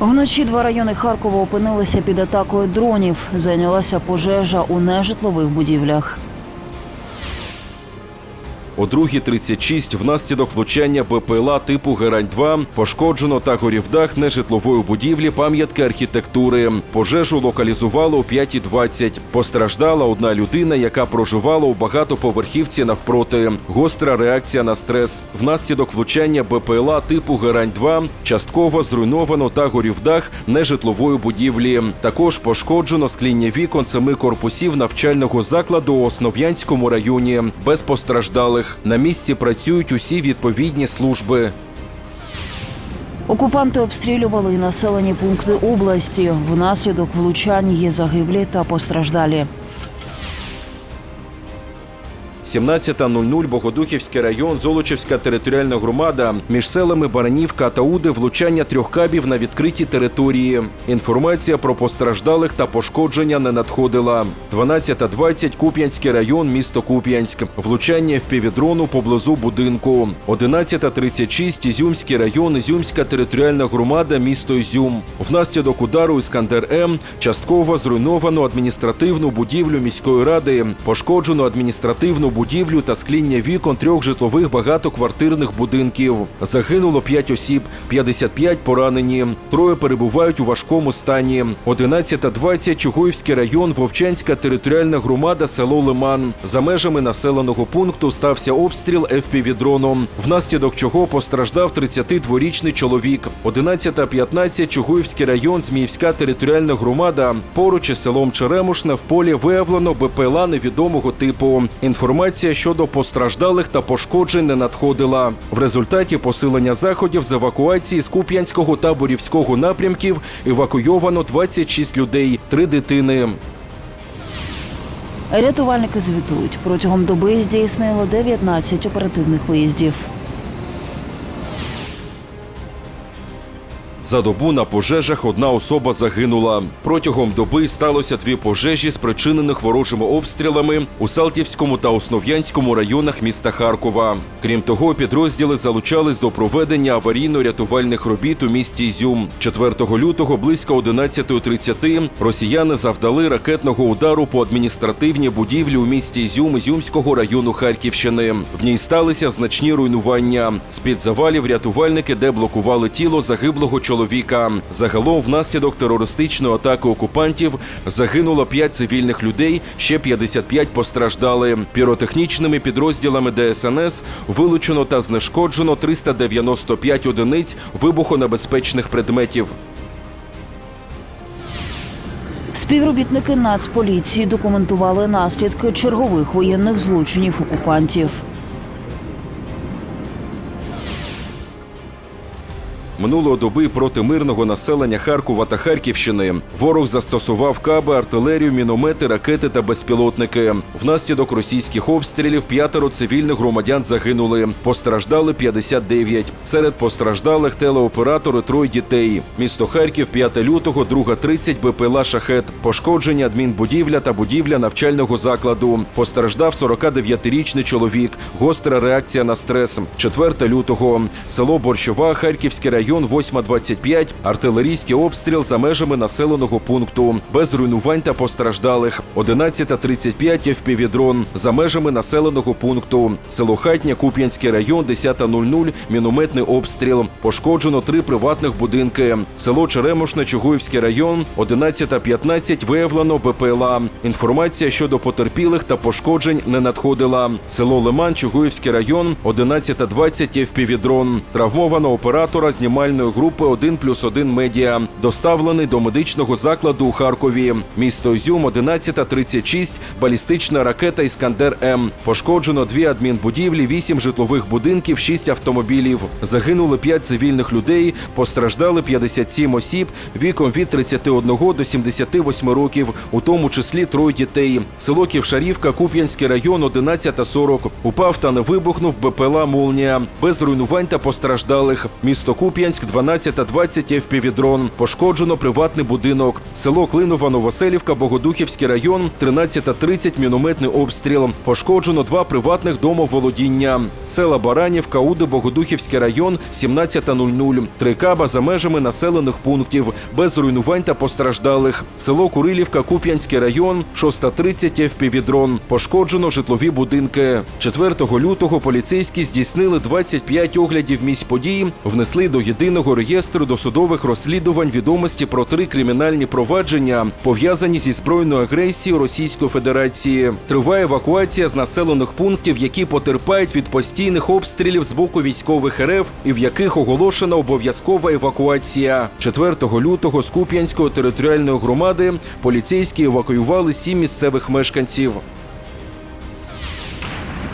Вночі два райони Харкова опинилися під атакою дронів. Зайнялася пожежа у нежитлових будівлях. О 2.36 внаслідок влучання БПЛА типу Герань-2 пошкоджено та горів дах нежитлової будівлі пам'ятки архітектури. Пожежу локалізували о 5.20. Постраждала одна людина, яка проживала у багатоповерхівці навпроти. Гостра реакція на стрес. Внаслідок влучання БПЛА типу Герань-2 частково зруйновано та горів дах нежитлової будівлі. Також пошкоджено скління вікон семи корпусів навчального закладу у Основ'янському районі. Без постраждалих. На місці працюють усі відповідні служби. Окупанти обстрілювали і населені пункти області. Внаслідок влучань є загиблі та постраждалі. 17.00 Богодухівський район, Золочівська територіальна громада. Між селами Баранівка та Уди влучання трьох кабів на відкритій території. Інформація про постраждалих та пошкодження не надходила. 12.20 Куп'янський район, місто Куп'янськ. Влучання впівдрону поблизу будинку. 11.36 Ізюмський район, Ізюмська територіальна громада, місто Ізюм. Внаслідок удару Іскандер М частково зруйновано адміністративну будівлю міської ради. Пошкоджено адміністративну будівлю та скління вікон трьох житлових багатоквартирних будинків. Загинуло 5 осіб, 55 поранені. Троє перебувають у важкому стані. 11.20 Чугуївський район, Вовчанська територіальна громада, село Лиман. За межами населеного пункту стався обстріл ФПВ-дроном, внаслідок чого постраждав 32-річний чоловік. 11.15 Чугуївський район, Зміївська територіальна громада. Поруч із селом Черемушне в полі виявлено БПЛА невідомого типу. Інформація щодо постраждалих та пошкоджень не надходила. В результаті посилення заходів з евакуації з Куп'янського та Борівського напрямків евакуйовано 26 людей, три дитини. Рятувальники звітують, протягом доби здійснило 19 оперативних виїздів. За добу на пожежах одна особа загинула. Протягом доби сталося дві пожежі, спричинених ворожими обстрілами у Салтівському та Основ'янському районах міста Харкова. Крім того, підрозділи залучались до проведення аварійно-рятувальних робіт у місті Ізюм. 4 лютого близько 11.30 росіяни завдали ракетного удару по адміністративній будівлі у місті Ізюм Ізюмського району Харківщини. В ній сталися значні руйнування. З-під завалів рятувальники деблокували тіло загиблого чоловіка. Загалом, внаслідок терористичної атаки окупантів загинуло 5 цивільних людей, ще 55 постраждали. Піротехнічними підрозділами ДСНС вилучено та знешкоджено 395 одиниць вибухонебезпечних предметів. Співробітники Нацполіції документували наслідки чергових воєнних злочинів окупантів. Минулої доби проти мирного населення Харкова та Харківщини ворог застосував каби, артилерію, міномети, ракети та безпілотники. Внаслідок російських обстрілів п'ятеро цивільних громадян загинули. Постраждали 59. Серед постраждалих телеоператори троє дітей. Місто Харків, 5 лютого, 2.30 БПЛА «Шахет». Пошкодження адмінбудівля та будівля навчального закладу. Постраждав 49-річний чоловік. Гостра реакція на стрес. 4 лютого. Село Борщова, Харківський район, 8.25. Артилерійський обстріл за межами населеного пункту. Без руйнувань та постраждалих. 11.35 ФПВ-дрон за межами населеного пункту. Село Хатня, Куп'янський район, 10.00. Мінометний обстріл. Пошкоджено три приватних будинки. Село Черемошне, Чугуївський район, 11.15 виявлено БПЛА. Інформація щодо потерпілих та пошкоджень не надходила. Село Лиман, Чугуївський район, 11.20 ФПВ-дрон. Травмовано оператора знімальної групи 1 плюс 1 медіа. Доставлений до медичного закладу у Харкові. Місто Ізюм, 11.36, балістична ракета Іскандер М. Пошкоджено дві адмінбудівлі, вісім житлових будинків, шість автомобілів. Загинули 5 цивільних людей, постраждали 57 осіб віком від 31 до 78 років, у тому числі троє дітей. Село Ківшарівка, Куп'янський район, 11.40. Упав та не вибухнув БПЛА «Молнія». Без руйнувань та постраждалих. Місто Куп'янськ, Куп'янськ 12 та 20 FPV-дрон. Пошкоджено приватний будинок. Село Клинова, Новоселівка, Богодухівський район 13.30 мінометний обстріл. Пошкоджено два приватних домоволодіння. Села Баранівка, Уди, Богодухівський район 17.00. Три каба за межами населених пунктів без руйнувань та постраждалих. Село Курилівка, Куп'янський район 6.30 FPV-дрон. Пошкоджено житлові будинки. 4 лютого поліцейські здійснили 25 оглядів місць події, внесли до реєстру досудових розслідувань відомості про три кримінальні провадження, пов'язані зі збройною агресією Російської Федерації. Триває евакуація з населених пунктів, які потерпають від постійних обстрілів з боку військових РФ і в яких оголошена обов'язкова евакуація. 4 лютого з Куп'янської територіальної громади поліцейські евакуювали сім місцевих мешканців.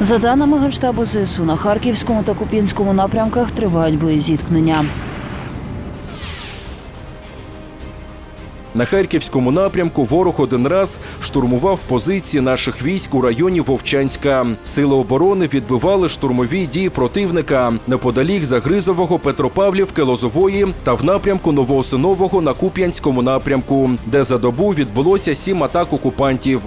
За даними Генштабу ЗСУ, на Харківському та Куп'янському напрямках тривають боєзіткнення. На харківському напрямку ворог один раз штурмував позиції наших військ у районі Вовчанська. Сили оборони відбивали штурмові дії противника неподалік Загризового, Петропавлівки, Лозової та в напрямку Новоосинового на Куп'янському напрямку, де за добу відбулося сім атак окупантів.